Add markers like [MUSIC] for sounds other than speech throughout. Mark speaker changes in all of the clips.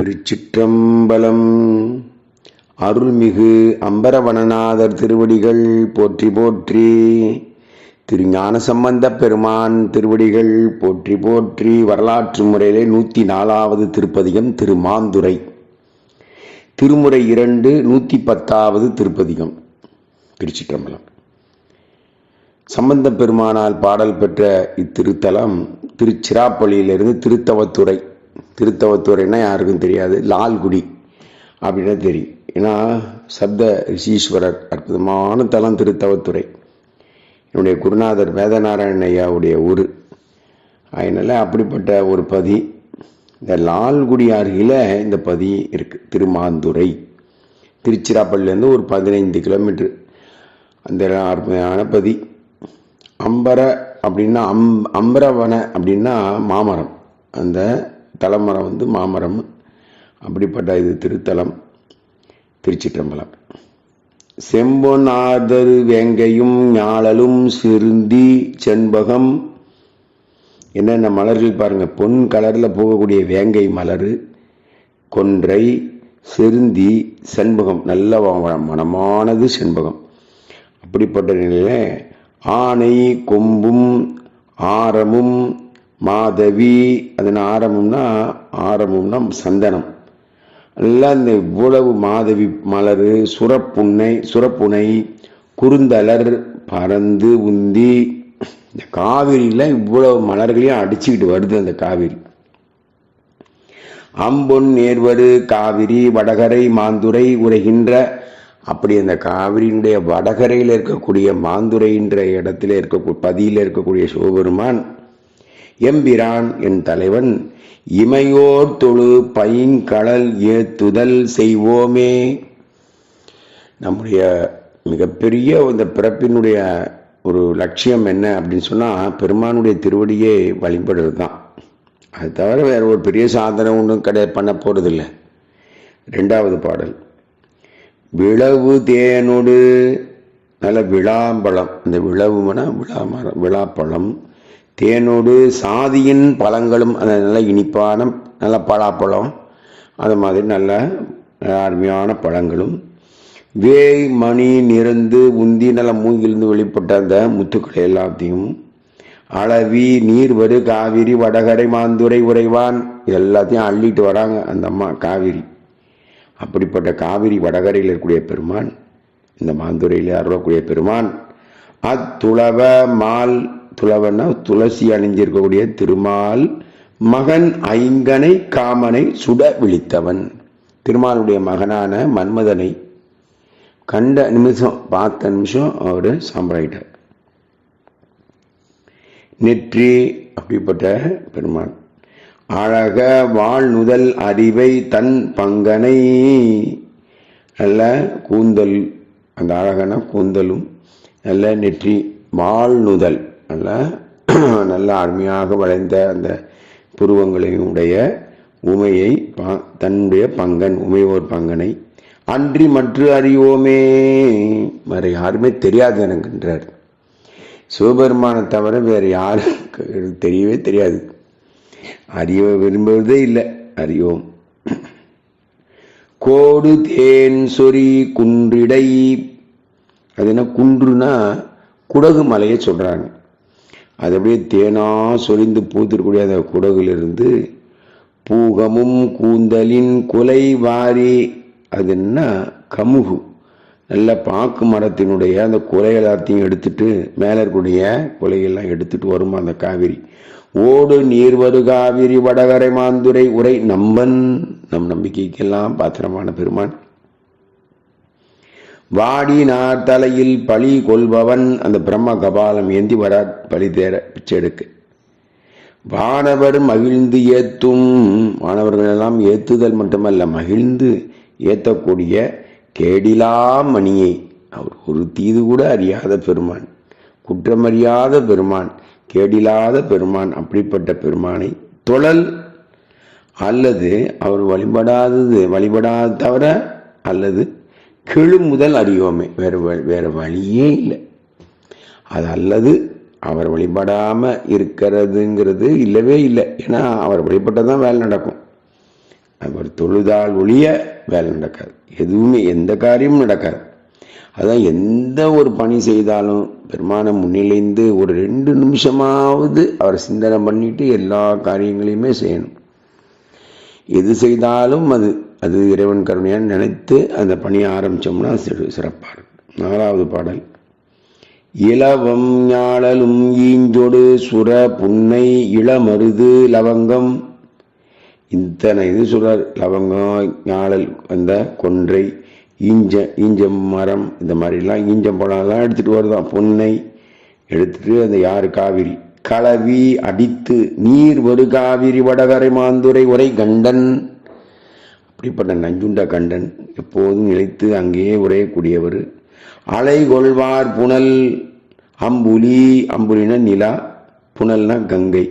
Speaker 1: திருச்சிற்றம்பலம். அருள்மிகு அம்பரவனநாதர் திருவடிகள் போற்றி போற்றி திருஞான சம்பந்த பெருமான் திருவடிகள் போற்றி போற்றி வரலாற்று முறையிலே நூற்றி நாலாவது திருப்பதிகம் திருமாந்துரை திருமுறை இரண்டு நூற்றி பத்தாவது திருப்பதிகம் திருச்சிற்றம்பலம். சம்பந்த பெருமானால் பாடல் பெற்ற இத்திருத்தலம் திருச்சிராப்பள்ளியிலிருந்து திருத்தவத்துறை. திருத்தவத்துறைன்னா யாருக்கும் தெரியாது. லால்குடி அப்படின்னா தெரியும். ஏன்னா சப்த ரிஷீஸ்வரர் அற்புதமான தலம் திருத்தவத்துறை. என்னுடைய குருநாதர் வேதநாராயண ஐயாவுடைய ஊர். அதனால் அப்படிப்பட்ட ஒரு பதி இந்த லால்குடி அருகில் இந்த பதி இருக்குது திருமாந்துறை. திருச்சிராப்பள்ளிலேருந்து ஒரு பதினைந்து கிலோமீட்டர். அந்த அற்புதமான பதி. அம்பர அப்படின்னா அம் அம்பரவன அப்படின்னா மாமரம். அந்த தலைமரம் வந்து மாமரம். அப்படிப்பட்ட இது திருத்தலம் திருச்சிற்றம்பலம். செம்பொன்னாதரு வேங்கையும் ஞாழலும் சிறுந்தி செண்பகம். என்னென்ன மலர்கள் பாருங்கள் பொன் கலரில் போகக்கூடிய வேங்கை மலர் கொன்றை செருந்தி செண்பகம். நல்ல வ- மணமானது செண்பகம். அப்படிப்பட்ட நிலையில் ஆனை கொம்பும் ஆரமும் மாதவி அதன் ஆரம்பம்னா ஆரம்பம்னா சந்தனம். எல்லாம் இந்த இவ்வளவு மாதவி மலர் சுரப்புண்ணை சுரப்புனை குறுந்தலர் பறந்து உந்தி இந்த காவிரியில் இவ்வளவு மலர்களையும் அடிச்சுக்கிட்டு வருது அந்த காவிரி. அம்பொன் நேர்வரு காவிரி வடகரை மாந்துரை உரைகின்ற அப்படி அந்த காவிரியினுடைய வடகரையில் இருக்கக்கூடிய மாந்துரைன்ற இடத்துல இருக்க பதியில் இருக்கக்கூடிய சிவபெருமான் எம்பிரான் என் தலைவன் இமையோர் தொழு பைங்கடல் ஏத்துதல் செய்வோமே. நம்முடைய மிகப்பெரிய இந்த பிறப்பினுடைய ஒரு லட்சியம் என்ன அப்படின்னு சொன்னால் பெருமானுடைய திருவடியே வழிபடுறது தான் அது தவிர வேறு ஒரு பெரிய சாதனை ஒன்றும் கடை பண்ண போகிறதில்ல ரெண்டாவது பாடல். விளவு தேனோடு நல்ல விழாம்பழம் இந்த விளவுனா விழா மரம் விழாப்பழம் தேனோடு சாதியின் பழங்களும் அந்த நல்ல இனிப்பான நல்ல பலாப்பழம் அது மாதிரி நல்ல அருமையான பழங்களும். வேய் மணி நிறந்து உந்தி நல்ல மூங்கிலிருந்து வெளிப்பட்ட அந்த முத்துக்களை எல்லாத்தையும். அளவி நீர்வரு காவிரி வடகரை மாந்துரை உறைவான் எல்லாத்தையும் அள்ளிட்டு வராங்க அந்த அம்மா காவிரி. அப்படிப்பட்ட காவிரி வடகரையில் இருக்கக்கூடிய பெருமான் இந்த மாந்துரையில் அருளக்கூடிய பெருமான் அத்துளவ மால் துளவன்னா துளசி அணிஞ்சிருக்கக்கூடிய திருமால் மகன் ஐங்கனை காமனை சுட விழித்தவன். திருமாலுடைய மகனான மன்மதனை கண்ட நிமிஷம் பார்த்த நிமிஷம் அவர் சாம்பராயிட்டார் நெற்றி அப்படிப்பட்ட பெருமான் அழக வாழ்நுதல் அறிவை தன் பங்கனை நல்ல கூந்தல் அந்த அழகான கூந்தலும் நல்ல நெற்றி வாழ்நுதல் [CLEARS THROAT] நல்ல நல்ல அருமையாக வளைந்த அந்த புருவங்களையும் உடைய உமையை பா- தன்னுடைய பங்கன் உமையோர் பங்கனை அன்றி மற்ற அறிவோமே. வேற யாருமே தெரியாது எனக்குன்றார். சிவபெருமானை தவிர வேறு யாருக்கு தெரியவே தெரியாது. அறிய விரும்புவதே இல்லை அறியோம் கோடு தேன் சொறி குன்றிடை. அது என்ன குன்றுனா குடகு மலையை சொல்கிறாங்க அது அப்படியே தேனா சொரிந்து பூத்திருக்கூடிய அந்த குடகுலிருந்து பூகமும் கூந்தலின் குலை வாரி. அது என்ன? கமுகு. நல்ல பாக்கு மரத்தினுடைய அந்த குலை எல்லாத்தையும் எடுத்துட்டு மேலே இருக்கக்கூடிய குலையெல்லாம் எடுத்துட்டு வருமா அந்த காவிரி. ஓடு நீர் வரு காவிரி வடகரை மாந்துரை உரை நம்பன். நம் நம்பிக்கைக்கெல்லாம் பாத்திரமான பெருமான். வாடி நார் தலையில் பழி கொள்பவன் அந்த பிரம்ம கபாலம் ஏந்தி வரா பழி தேர பிச்சை எடுக்க. வானவர் மகிழ்ந்து ஏத்தும் மாணவர்களெல்லாம் ஏத்துதல் மட்டுமல்ல மகிழ்ந்து ஏத்தக்கூடிய கேடிலா மணியை அவர் ஒரு தீது கூட அறியாத பெருமான் குற்றமறியாத பெருமான் கேடிலாத பெருமான் அப்படிப்பட்ட பெருமானை தொழல். அல்லது அவர் வழிபடாதது வழிபடாத தவிர அல்லது கெழு முதல் அறியோமே வேறு வேறு வழியே இல்லை. அது அல்லது அவர் வழிபடாமல் இருக்கிறதுங்கிறது இல்லவே இல்லை. ஏன்னா அவர் வழிபட்டால் தான் வேலை நடக்கும். அவர் தொழுதால் ஒழிய வேலை நடக்காது. எதுவுமே எந்த காரியமும் நடக்காது. அதான் எந்த ஒரு பணி செய்தாலும் பெருமானம் முன்னிலைந்து ஒரு ரெண்டு நிமிஷமாவது அவர் சிந்தனை பண்ணிட்டு எல்லா காரியங்களையுமே செய்யணும். எது செய்தாலும் அது அது இறைவன் கருணையான்னு நினைத்து அந்த பணியை ஆரம்பித்தோம்னா சிறப்பாக இருக்கும் நாலாவது பாடல். இளவம் ஞாழலும் ஈஞ்சொடு சுர புன்னை இளமருது லவங்கம். இத்தனை இது சொல்கிறார் லவங்கம் ஞாழல் அந்த கொன்றை ஈஞ்ச ஈஞ்சம் மரம் இந்த மாதிரிலாம் ஈஞ்சம் பழம்லாம் எடுத்துகிட்டு வருதான். பொன்னை எடுத்துகிட்டு அந்த யார் காவிரி களவி அடித்து நீர் வருகாவிரி வடகரை மாந்துரை உரை கண்டன். அப்படிப்பட்ட நஞ்சுண்ட கண்டன் எப்போதும் நிலைத்து அங்கேயே உரையக்கூடியவர். அலை கொள்வார் புனல் அம்புலி அம்புலின நிலா புனல்னா கங்கை.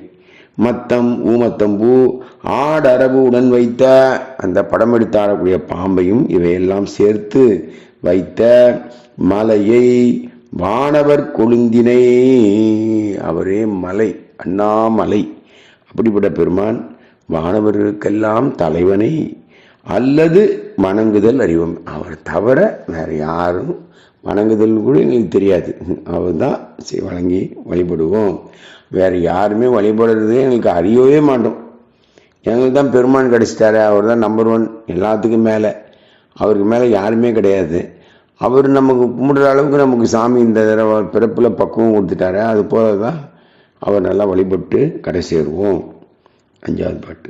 Speaker 1: மத்தம் ஊமத்தம்பூ ஆடரபு உடன் வைத்த அந்த படம் எடுத்து ஆடக்கூடிய பாம்பையும் இவையெல்லாம் சேர்த்து வைத்த மலையை வானவர் கொழுந்தினை அவரே மலை அண்ணாமலை. அப்படிப்பட்ட பெருமான் வானவர்களுக்கெல்லாம் தலைவனை. அல்லது வணங்குதல் அறிவோம். அவர் தவிர வேறு யாரும் வணங்குதல் கூட எங்களுக்கு தெரியாது. அவர் தான் வழங்கி வழிபடுவோம். வேறு யாருமே வழிபடுறதே எங்களுக்கு அறியவே மாட்டோம். எங்களுக்கு தான் பெருமான் கிடச்சிட்டாரு. அவர் தான் நம்பர் ஒன் எல்லாத்துக்கும் மேலே. அவருக்கு மேலே யாருமே கிடையாது. அவர் நமக்கு கும்பிடுற அளவுக்கு நமக்கு சாமி இந்த தடவை பிறப்பில் பக்குவம் கொடுத்துட்டாரு. அது போல தான் அவர் நல்லா வழிபட்டு கடை சேருவோம் அஞ்சாவது பாட்டு.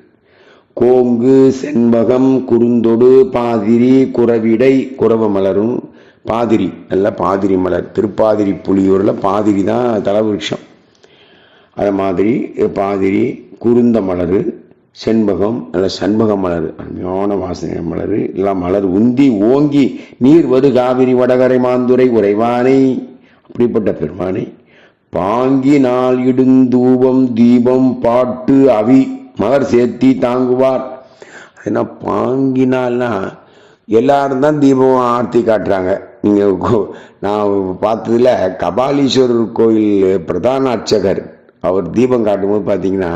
Speaker 1: கோங்கு செண்பகம் குறுந்தொடு பாதிரி குறவிடை குறவ மலரும் பாதிரி. நல்ல பாதிரி மலர். திருப்பாதிரி புலியூரில் பாதிரி தான் தலவிருஷம். அது மாதிரி பாதிரி குருந்த மலர் செண்பகம் அல்ல சண்பக மலர் அருமையான வாசனை மலர் எல்லாம் மலர் உந்தி ஓங்கி நீர் வரு காவிரி வடகரை மாந்துரை உறைவானை. அப்படிப்பட்ட பெருமானை பாங்கி நாள் இடுந்தூபம் தீபம் பாட்டு அவி மலர் சேர்த்தி தாங்குவார். என்ன பாங்கினால்னா எல்லாரும் தான் தீபம் ஆர்த்தி காட்டுறாங்க. நீங்கள் நான் பார்த்ததுல கபாலீஸ்வரர் கோயில் பிரதான அர்ச்சகர் அவர் தீபம் காட்டும்போது பார்த்தீங்கன்னா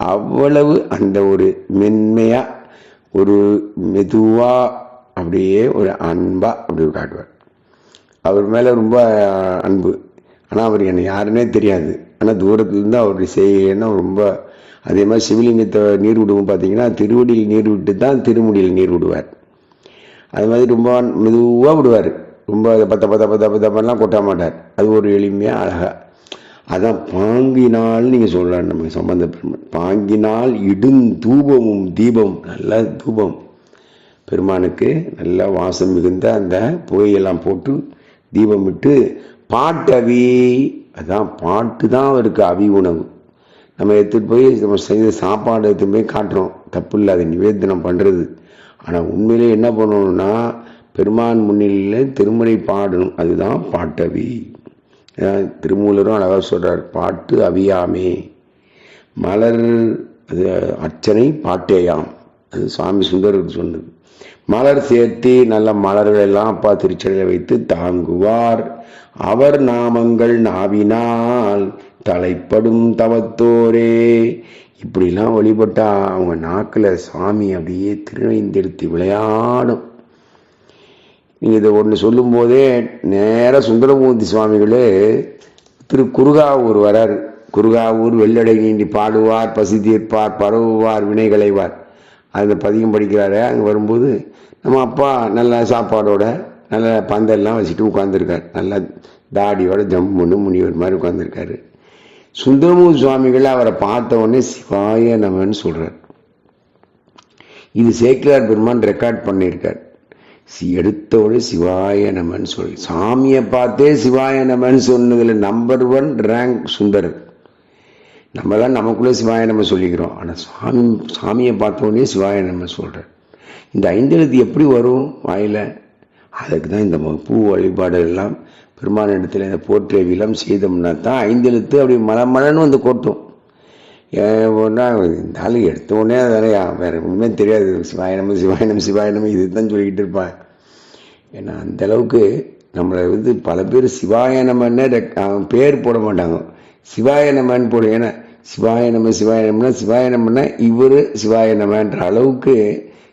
Speaker 1: அவ்வளவு அந்த ஒரு மென்மையாக ஒரு மெதுவாக அப்படியே ஒரு அன்பாக அப்படி காட்டுவார் அவர் மேலே ரொம்ப அன்பு. ஆனால் அவர் என்னை யாருன்னே தெரியாது. ஆனால் தூரத்துலேருந்து அவருடைய செய்கைன்னா ரொம்ப அதே மாதிரி சிவலிங்கத்தை நீர் விடுவோம் பார்த்தீங்கன்னா திருவடியில் நீர் விட்டு தான் திருமுடியில் நீர் விடுவார். அது மாதிரி ரொம்ப மெதுவாக விடுவார். ரொம்ப பத்த பத்த பத்த பத்தப்பெல்லாம் கொட்ட மாட்டார். அது ஒரு எளிமையாக அழகாக அதான் பாங்கினால் நீங்கள் சொல்லலாம் நம்ம சம்பந்த பெருமான். பாங்கினால் இடும் தூபமும் தீபம் நல்ல தூபம். பெருமானுக்கு நல்ல வாசம் மிகுந்த அந்த புகையெல்லாம் போட்டு தீபம் விட்டு பாட்டவி அதான் பாட்டு தான் அவருக்கு அவி உணவு. நம்ம எடுத்துகிட்டு போய் நம்ம செய்த சாப்பாடு எடுத்துகிட்டு போய் காட்டுறோம். தப்பு இல்லை அதை நிவேதனம் பண்ணுறது ஆனால் உண்மையிலே என்ன பண்ணணும்னா பெருமான் முன்னிலையில் திருமுறை பாடணும். அதுதான் பாட்டவி. திருமூலரும் அழகாக சொல்கிறார் பாட்டு அவியாமே. மலர் அது அர்ச்சனை பாட்டேயாம். அது சுவாமி சுந்தருக்கு சொன்னது. மலர் சேர்த்தி நல்ல மலர்கள் எல்லாம் அப்பா திருச்சடையில் வைத்து தாங்குவார். அவர் நாமங்கள் நாவினால் தலைப்படும் தவத்தோரே. இப்படிலாம் வழிபட்டா அவங்க நாக்கில் சாமி அப்படியே திருநைந்தெடுத்து விளையாடும். நீங்கள் இதை ஒன்று சொல்லும்போதே நேராக சுந்தரமூர்த்தி சுவாமிகளே திரு குருகாவூர் வரார். குருகாவூர் வெள்ளடை நீண்டி பாடுவார் பசி தீர்ப்பார் பரவுவார் வினை களைவார் அந்த பதிகம் படிக்கிறாரு அங்கே வரும்போது நம்ம அப்பா நல்ல சாப்பாடோட நல்ல பந்தெல்லாம் வச்சுட்டு உட்காந்துருக்கார் நல்லா தாடியோட ஜம்முன்னு முனிவர் மாதிரி உட்காந்துருக்காரு சுந்தரமூர் சுவாமிகள் அவரை பார்த்த உடனே சிவாய நமன்னு சொல்கிறார் இது சேக்கிலார் பெருமான் ரெக்கார்ட் பண்ணியிருக்கார். சி எடுத்தோட சிவாய நமன் சொல்லி சாமியை பார்த்தே சிவாய நமன் சொன்னதில் நம்பர் ஒன் ரேங்க் சுந்தரர். தான் நமக்குள்ளே சிவாய நம்ம சொல்லிக்கிறோம். ஆனால் சாமி சாமியை பார்த்தோடனே சிவாய நம்ம சொல்கிறார் இந்த ஐந்தெழுத்து எப்படி வரும் வாயில்? அதுக்கு தான் இந்த பூ வழிபாடு எல்லாம் பெருமான இடத்துல இந்த போற்றை விலம் செய்தோம்னா தான் ஐந்தெழுத்து அப்படி மலமலன்னு வந்து கொட்டும். ஒன்றாவது இருந்தாலும் எடுத்த உடனே வேறையா வேறு ஒன்றுமே தெரியாது. சிவாயனம் சிவாயனம் சிவாயனம் இது தான் சொல்லிக்கிட்டு இருப்பான். ஏன்னா அந்த அளவுக்கு நம்மளை வந்து பல பேர் சிவாயனமன்னு பேர் போட மாட்டாங்க. சிவாயனமன்னு போடும் ஏன்னா சிவாய நம சிவாய இவர் சிவாயனமன்ற அளவுக்கு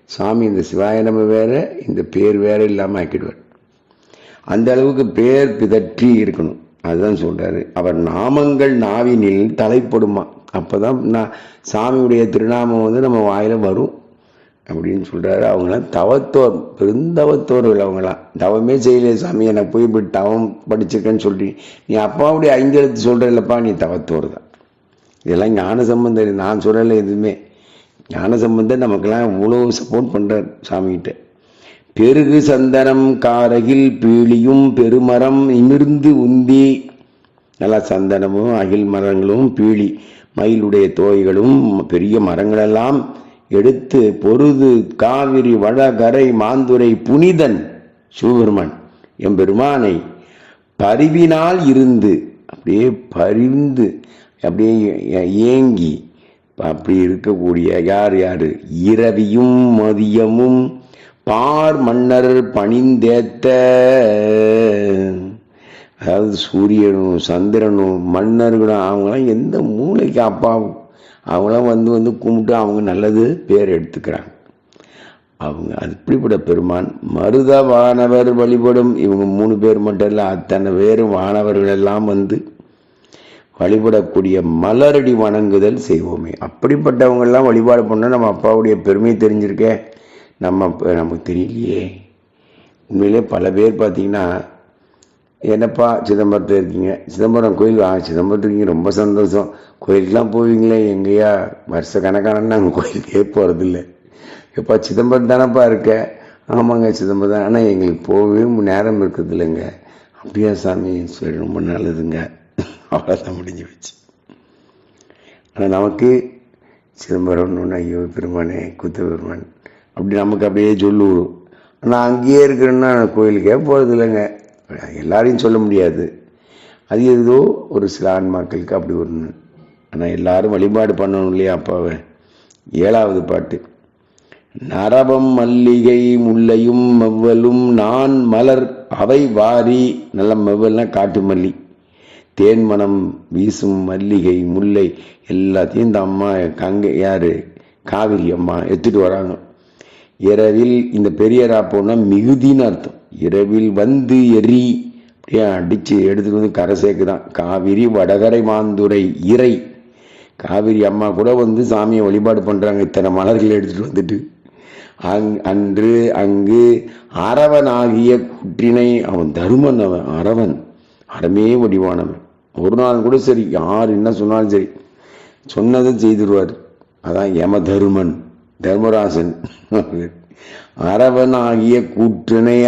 Speaker 1: சாமி இந்த சிவாய நம வேற இந்த பேர் வேற இல்லாமல் ஆக்கிடுவார். அந்த அளவுக்கு பேர் பிதற்றி இருக்கணும். அதுதான் சொல்கிறாரு அவர் நாமங்கள் நாவினில் தலைப்படுமா? அப்போ தான் நான் சாமியுடைய திருநாமம் வந்து நம்ம வாயில வரும். அப்படின்னு சொல்கிறாரு அவங்களாம் தவத்தோர் பெருந்தவத்தோர்கள் அவங்களாம் தவமே செய்யலையே சாமி எனக்கு போய் இப்படி தவம் படிச்சிருக்கேன்னு சொல்லி நீ அப்பாவுடைய ஐந்தெழுத்து சொல்கிற இல்லைப்பா நீ தவத்தோர் தான். இதெல்லாம் ஞான சம்பந்தம் நான் சொல்லலை எதுவுமே. ஞான சம்பந்தம் நமக்கெல்லாம் இவ்வளோ சப்போர்ட் பண்ணுறார் சாமிகிட்ட. பெருகு சந்தனம் காரகில் பீலியும் பெருமரம் நிமிர்ந்து உந்தி. நல்லா சந்தனமும் அகில் மரங்களும் பீலி மயிலுடைய தோய்களும் பெரிய மரங்களெல்லாம் எடுத்து பொருது காவிரி வடகரை மாந்துரை புனிதன் சிவபெருமான் எம்பெருமானை பரிவினால் இருந்து அப்படியே பரிந்து அப்படியே ஏங்கி அப்படி இருக்கக்கூடிய யார் யார்? இரவியும் மதியமும் பார் மன்னர் பணிந்தேத்த அதாவது சூரியனும் சந்திரனும் மன்னர்களும் அவங்களாம் எந்த மூளைக்கு அப்பாவும் அவங்களாம் வந்து வந்து கும்பிட்டு அவங்க நல்லது பேர் எடுத்துக்கிறாங்க. அவங்க அப்படிப்பட்ட பெருமான். மருத வானவர் வழிபடும் இவங்க மூணு பேர் மட்டும் இல்லை அத்தனை பேரும் வானவர்கள் எல்லாம் வந்து வழிபடக்கூடிய மலரடி வணங்குதல் செய்வோமே. அப்படிப்பட்டவங்கெல்லாம் வழிபாடு பண்ணால் நம்ம அப்பாவுடைய பெருமை தெரிஞ்சிருக்கே. நம்ம நமக்கு தெரியலையே. உண்மையிலே பல பேர் பார்த்தீங்கன்னா என்னப்பா சிதம்பரத்தில் இருக்கீங்க? சிதம்பரம் கோயில் ஆ சிதம்பரத்தில் இருக்கீங்க ரொம்ப சந்தோஷம். கோயிலுக்கெலாம் போவீங்களே எங்கேயா? வருஷ கணக்கான நாங்கள் கோயிலுக்கே போகிறதில்ல எப்பா சிதம்பரம் தானப்பா இருக்க? ஆமாங்க சிதம்பரம் தான். ஆனால் எங்களுக்கு போகவே நேரம் இருக்குது இல்லைங்க அப்படியா சாமி? சரி ரொம்ப நல்லதுங்க. அவ்வளோதான் முடிஞ்சு வச்சு ஆனால் நமக்கு சிதம்பரம்னு ஒன்று ஐயோ பெருமானே குத்த பெருமான். அப்படி நமக்கு அப்படியே சொல்லுவோம். ஆனால் அங்கேயே இருக்கிறேன்னா கோயிலுக்கே போகிறது இல்லைங்க எல்லாரையும் சொல்ல முடியாது. அது ஏதோ ஒரு சில ஆன்மாக்களுக்கு அப்படி ஒன்று ஆனால் எல்லாரும் வழிபாடு பண்ணணும் இல்லையா அப்பாவை? ஏழாவது பாட்டு. நரபம் மல்லிகை முல்லையும் மெவ்வலும் நான் மலர் அவை வாரி. நல்ல மெவ்வல்னா காட்டு மல்லி. தேன்மனம் வீசும் மல்லிகை முல்லை. எல்லாத்தையும் இந்த அம்மா கங்கை யார்? காவிரி அம்மா எடுத்துகிட்டு வராங்க. இரவில் இந்த பெரியரா போனால் மிகுதின்னு அர்த்தம். இரவில் வந்து எரி அப்படியே அடித்து எடுத்துகிட்டு வந்து கரை சேர்க்குதான். காவிரி வடகரை மாந்துரை இறை. காவிரி அம்மா கூட வந்து சாமியை வழிபாடு பண்ணுறாங்க இத்தனை மலர்கள் எடுத்துகிட்டு வந்துட்டு. அங் அன்று அங்கு அரவனாகிய குற்றினை அவன் தருமன் அவன் அரவன். அறமே வடிவானவன். ஒரு நாள் கூட சரி யார் என்ன சொன்னாலும் சரி சொன்னதை செய்திருவார். அதான் யம தருமன் தர்மராசன். அரவன் ஆகிய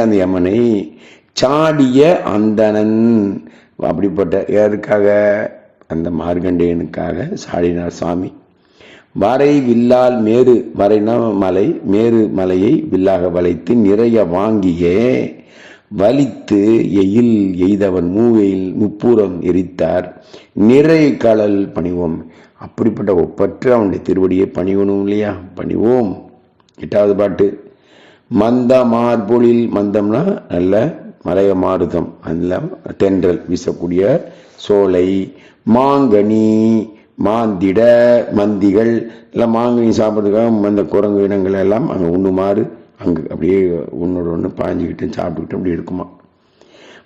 Speaker 1: அந்த யமனை சாடிய அந்தணன். அப்படிப்பட்ட யாருக்காக? அந்த மார்கண்டேயனுக்காக சாடினார் சாமி வரை வில்லால் மேரு வரைனா மலை மேரு மலையை வில்லாக வளைத்து நிறைய வாங்கியே வலித்து எயில் எய்தவன் மூவையில் முப்புறம் எரித்தார். நிறை கடல் பணிவோம். அப்படிப்பட்ட ஒப்பற்ற அவனுடைய திருவடியை பணிவணும் இல்லையா? பணிவோம். எட்டாவது பாட்டு. மந்த மார்பொழில் மந்தம்னா நல்ல மலைய மாருதம் அதில் தென்றல் வீசக்கூடிய சோலை மாங்கனி மாந்திட மந்திகள் எல்லாம் மாங்கனி சாப்பிட்றதுக்காக அந்த குரங்கு இனங்கள் எல்லாம் அங்கே உண்ணுமாறு அங்கே அப்படியே ஒன்னோட ஒன்று பாஞ்சிக்கிட்டு சாப்பிட்டுக்கிட்டு அப்படி இருக்குமா?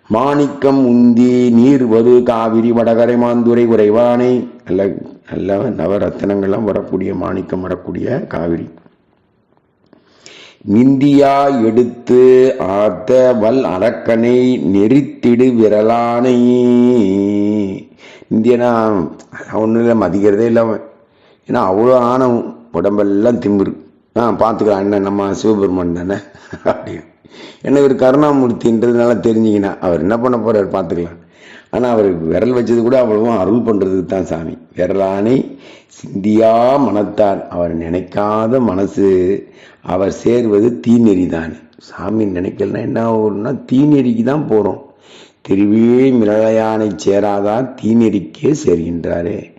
Speaker 1: மாணிக்கம் உந்தி நீர் வது காவிரி வடகரை மாந்துரை உறைவானை நல்ல நல்ல நவரத்தனங்கள்லாம் வரக்கூடிய மாணிக்கம் வரக்கூடிய காவிரி. இந்தியா எடுத்து ஆத்த வல் அரக்கனை நெறித்திடு விரலானை. இந்தியனா ஒன்றும் இல்லை மதிக்கிறதே இல்லை அவன். ஏன்னா அவ்வளோ ஆணவம் உடம்பெல்லாம் திம்புரு ஆ பார்த்துக்கலாம் என்ன நம்ம சிவபெருமான் தானே? அப்படின்னு என்ன இவர் கருணாமூர்த்தின்றதுனால தெரிஞ்சுக்கினா அவர் என்ன பண்ண போகிறார் பார்த்துக்கலாம். ஆனால் அவர் விரல் வச்சது கூட அவ்வளவும் அருள் பண்ணுறதுக்கு தான் சாமி. விரலானை சிந்தியா மனத்தான் அவர் நினைக்காத மனசு அவர் சேர்வது தீநெறிதான். சாமி நினைக்கலன்னா என்ன ஆகும்னா தீநெறிக்கு தான் போகிறோம் திருவே மிளகாயானை சேராதான் தீநெறிக்கே சேர்கின்றாரே.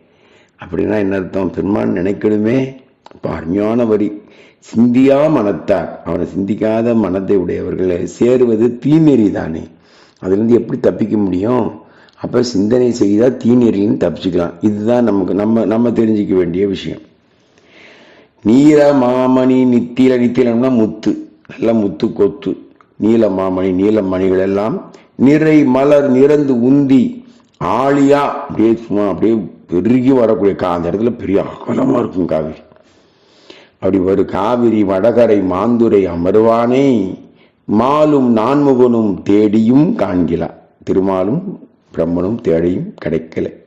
Speaker 1: அப்படின்னா என்ன அர்த்தம்? பெருமான் நினைக்கணுமே. இப்போ அருமையான வரி. சிந்தியா மனத்தார் அவனை சிந்திக்காத மனத்தை உடையவர்களை சேருவது தீநெறி தானே அதுலேருந்து எப்படி தப்பிக்க முடியும்? அப்போ சிந்தனை செய்தால் தீநீரிலும் தப்பிச்சுக்கலாம். இதுதான் நமக்கு நம்ம நம்ம தெரிஞ்சிக்க வேண்டிய விஷயம். நீல மாமணி நித்தில நித்திலம்னா முத்து. நல்ல முத்து கொத்து. நீல மாமணி நீல மணிகள் எல்லாம் நிறை மலர் நிறந்து உந்தி ஆளியா அப்படியே சும்மா அப்படியே பெருகி வரக்கூடிய கா அந்த இடத்துல பெரிய அகலமாக இருக்கும் காவிரி. அப்படி ஒரு காவிரி வடகரை மாந்துரை அமர்வானே மாலும் நான்முகனும் தேடியும் காண்கிலா. திருமாலும் பிரம்மனும் தேடியும் கிடைக்கல.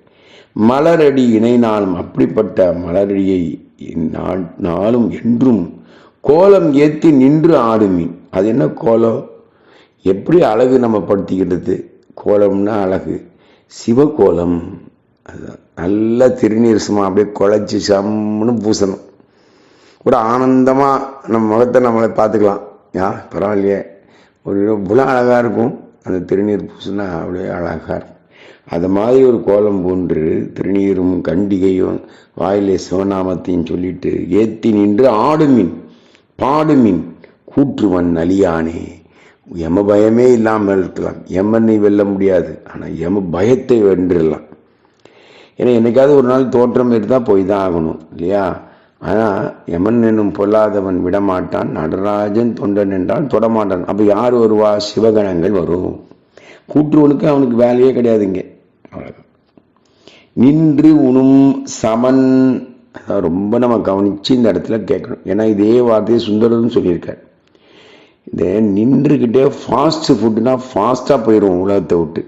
Speaker 1: மலரடி இணைனாலும் அப்படிப்பட்ட மலரடியை நா- நாளும் என்றும் கோலம் ஏற்றி நின்று ஆடுமீன். அது என்ன கோலம்? எப்படி அழகு நம்ம படுத்திக்கிறது கோலம்னா அழகு. சிவகோலம். அதுதான். நல்லா திருநீர் சும்மா அப்படியே குழச்சி சம்னு பூசணும். ஒரு ஆனந்தமாக நம்ம முகத்தை நம்மளை பார்த்துக்கலாம். யா பரவாயில்லையே. ஒரு இவ்வளோ அழகாக இருக்கும். அந்த திருநீர் பூசுனா அப்படியே அழகாக இருக்கும். அது மாதிரி ஒரு கோலம் போன்று திருநீரும் கண்டிகையும் வாயிலே சிவநாமத்தையும் சொல்லிட்டு ஏத்தி நின்று ஆடுமின் பாடுமின் கூற்றுவன் அலியானே எம பயமே இல்லாமல் இருக்கலாம். எமனை வெல்ல முடியாது. ஆனால் எம பயத்தை வென்றிடலாம். ஏன்னா என்னைக்காவது ஒரு நாள் தோற்றம் எடுத்தால் போய் தான் ஆகணும் இல்லையா? ஆனால் யமன் என்னும் பொல்லாதவன் விடமாட்டான். நடராஜன் தொண்டன் என்றால் தொடமாட்டான். அப்போ யார் வருவா? சிவகணங்கள் வரும். கூற்றுவனுக்கு அவனுக்கு வேலையே கிடையாதுங்க. நின்று உணும் சமன் ரொம்ப நம்ம கவனித்து இந்த இடத்துல கேட்கணும். ஏன்னா இதே வார்த்தையை சுந்தரரும் சொல்லியிருக்கார். இந்த நின்றுக்கிட்டே ஃபாஸ்ட் ஃபுட்டுனா ஃபாஸ்ட்டாக போயிடும் உலகத்தை விட்டு.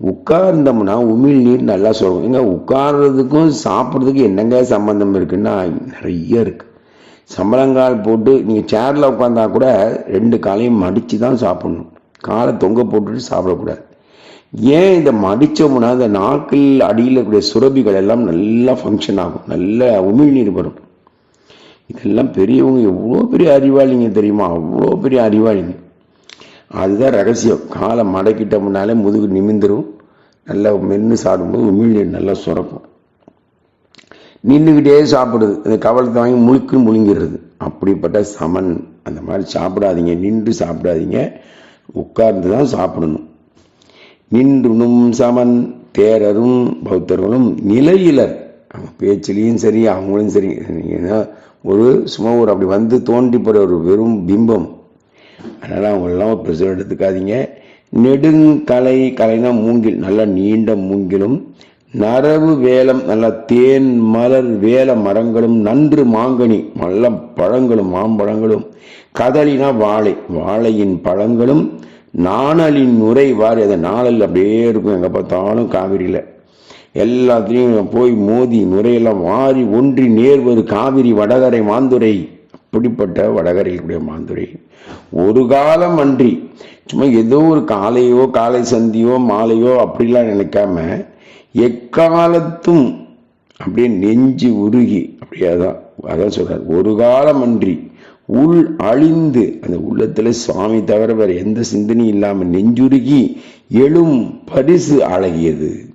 Speaker 1: உட்கார்ந்தோம்னா உமிழ் நீர் நல்லா சொல்லுவோம் எங்க உட்கார்றதுக்கும் சாப்பிட்றதுக்கு என்னங்க சம்பந்தம் இருக்குன்னா நிறைய இருக்குது சம்பளங்கால் போட்டு நீங்கள் சேரில் உட்காந்தா கூட ரெண்டு காலையும் மடித்து தான் சாப்பிடணும். காலை தொங்க போட்டுட்டு சாப்பிடக்கூடாது. ஏன் இதை மடித்தோம்னா அந்த நாக்கில் அடியில் இருக்கிற சுரபிகள் எல்லாம் நல்லா ஃபங்க்ஷன் ஆகும். நல்ல உமிழ்நீர் வரும். இதெல்லாம் பெரியவங்க எவ்வளோ பெரிய அறிவாளிங்க தெரியுமா? அவ்வளோ பெரிய அறிவாளிங்க. அதுதான் ரகசியம். காலை மடக்கிட்டோம்னாலே முதுகு நிமிந்துடும் நல்லா மென்று சாப்பிடும்போது உமிழ்நீர் நல்லா சுரக்கும். நின்றுக்கிட்டே சாப்பிடுது. அந்த கவலத்தை வாங்கி முழுக்கு முழுங்கிடுறது. அப்படிப்பட்ட சமன். அந்த மாதிரி சாப்பிடாதீங்க. நின்று சாப்பிடாதீங்க. உட்கார்ந்து தான் சாப்பிடணும். நின்றுணும் சமன் தேரரும் பௌத்தர்களும் நிலையிலர் அவங்க பேச்சிலையும் சரி அவங்களும் சரி. ஏன்னா ஒரு சும்மா ஒரு அப்படி வந்து தோன்றி போகிற ஒரு வெறும் பிம்பம். அதனால் அவங்களெல்லாம் பெருசாக எடுத்துக்காதீங்க. நெடுங்கலை கலைனா மூங்கில் நல்லா நீண்ட மூங்கிலும். நரவு வேலம் நல்ல தேன் மலர் வேல மரங்களும் நன்று மாங்கனி நல்ல பழங்களும் மாம்பழங்களும். கதலினா வாழை வாழையின் பழங்களும். நாணலின் நுரை வாரி அதை நாணல் அப்படியே இருக்கும். எங்கே பார்த்தாலும் காவிரியில். எல்லாத்துலேயும் போய் மோதி நுரையெல்லாம் வாரி ஒன்றி நேர்வது காவிரி வடகரை மாந்துரை. அப்படிப்பட்ட வடகரையிலுடைய மாந்துரை. ஒரு காலம் அன்றி சும்மா ஏதோ ஒரு காலையோ காலை சந்தியோ மாலையோ அப்படிலாம் நினைக்காம எக்காலத்தும் அப்படியே நெஞ்சு உருகி அப்படியே தான் அதான் சொல்கிறார் ஒரு காலம் அன்றி உள் அழிந்து அந்த உள்ளத்துல சுவாமி தவிர வேற எந்த சிந்தனையும் இல்லாமல் நெஞ்சுருகி எழும் பரிசு அழகியது.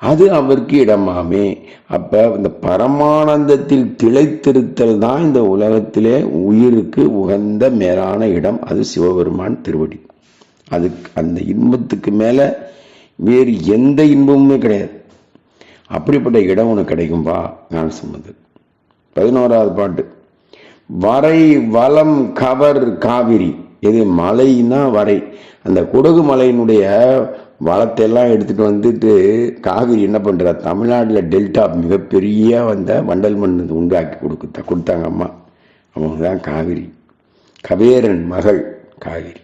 Speaker 1: அது அவருக்கு இடமாமே. அப்ப இந்த பரமானந்தத்தில் திளைத்திருத்தல் தான் இந்த உலகத்திலே உயிருக்கு உகந்த மேலான இடம். அது சிவபெருமான் திருவடி. அதுக்கு அந்த இன்பத்துக்கு மேல வேறு எந்த இன்பமுமே கிடையாது. அப்படிப்பட்ட இடம் உனக்கு கிடைக்கும்பா நான் சம்பந்தர் பதினோராவது பாட்டு. வரை வலம் கவர் காவிரி. இது மலைன்னா வரை. அந்த குடகு மலையினுடைய வளத்தை எல்லாம் எடுத்துட்டு வந்துட்டு காவிரி என்ன பண்ணுறா தமிழ்நாட்டில் டெல்டா மிகப்பெரிய வந்த வண்டல் மண் உண்டாக்கி கொடுக்க கொடுத்தாங்க அம்மா. அவங்க தான் காவிரி. கவேரன் மகள் காவிரி.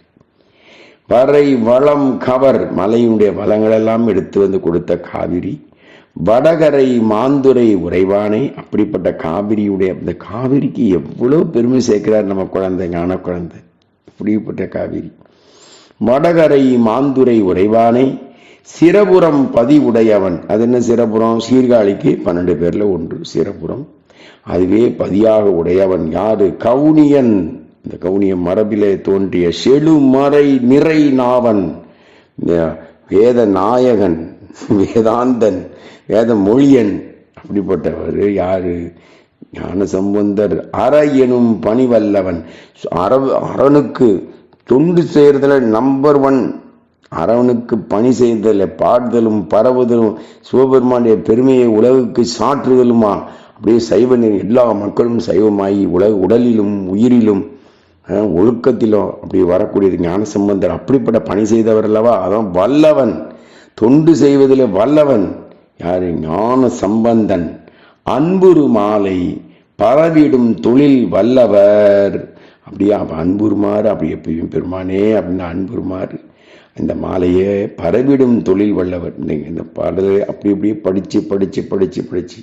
Speaker 1: வரை வளம் கவர் மலையினுடைய வளங்களெல்லாம் எடுத்து வந்து கொடுத்த காவிரி. வடகரை மாந்துரை உறைவானே. அப்படிப்பட்ட காவிரியுடைய அந்த காவிரிக்கு எவ்வளோ பெருமை சேர்க்கிறார் நம்ம குழந்தை ஞான குழந்தை. அப்படிப்பட்ட காவிரி. வடகரை மாந்துரை உறைவானை. சிரபுரம் பதிவுடையவன். அது என்ன சிரபுரம் சீர்காழிக்கு பன்னெண்டு பேரில் ஒன்று சிரபுரம் அதுவே பதியாக உடையவன் யாரு? கவுனியன். இந்த கவுனிய மரபிலே தோன்றிய செழுமறை நிறை நாவன். இந்த வேத நாயகன். வேதாந்தன் வேத மொழியன் அப்படிப்பட்டவர் யாரு? ஞான சம்பந்தர் அற எனும் பணிவல்லவன். அற அரணுக்கு தொண்டு செய்கிறதுல நம்பர் ஒன் அரவனுக்கு பணி செய்தல் பாடுதலும் பரவுதலும் சிவபெருமானுடைய பெருமையை உலகுக்கு சாற்றுதலுமா? அப்படியே சைவ எல்லா மக்களும் சைவமாகி உலக உடலிலும் உயிரிலும் ஒழுக்கத்திலும் அப்படி வரக்கூடியது ஞான சம்பந்தர் அப்படிப்பட்ட பணி செய்தவர் அல்லவா? அதான் வல்லவன். தொண்டு செய்வதில் வல்லவன் யாரு? ஞான சம்பந்தன். அன்புரு மாலை பரவிடும் தொழில் வல்லவர். அப்படியா அப்போ அன்புருமாறு அப்படி எப்பயும் பெருமானே அப்படின்னு அன்புருமாறு இந்த மாலையை பரவிடும் தொழில் வல்லவர். இந்த பாடலை அப்படி அப்படியே படித்து படித்து படித்து படித்து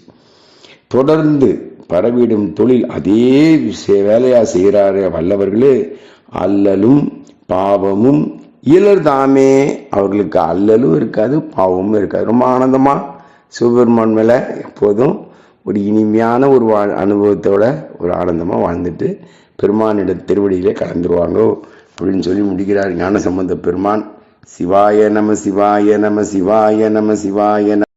Speaker 1: தொடர்ந்து பரவிடும் தொழில் அதே வேலையாக வேலையா செய்கிறாரு வல்லவர்களே. அல்லலும் பாவமும் இலர்தாமே. அவர்களுக்கு அல்லலும் இருக்காது பாவமும் இருக்காது. ரொம்ப ஆனந்தமாக சிவபெருமான் மேலே எப்போதும் ஒரு இனிமையான ஒரு வா அனுபவத்தோட ஒரு ஆனந்தமாக வாழ்ந்துட்டு பெருமானிட திருவடியிலே கலந்துருவாங்க அப்படின்னு சொல்லி முடிக்கிறார் ஞான சம்பந்த பெருமான். சிவாய நம சிவாய நம சிவாய நம சிவாய நம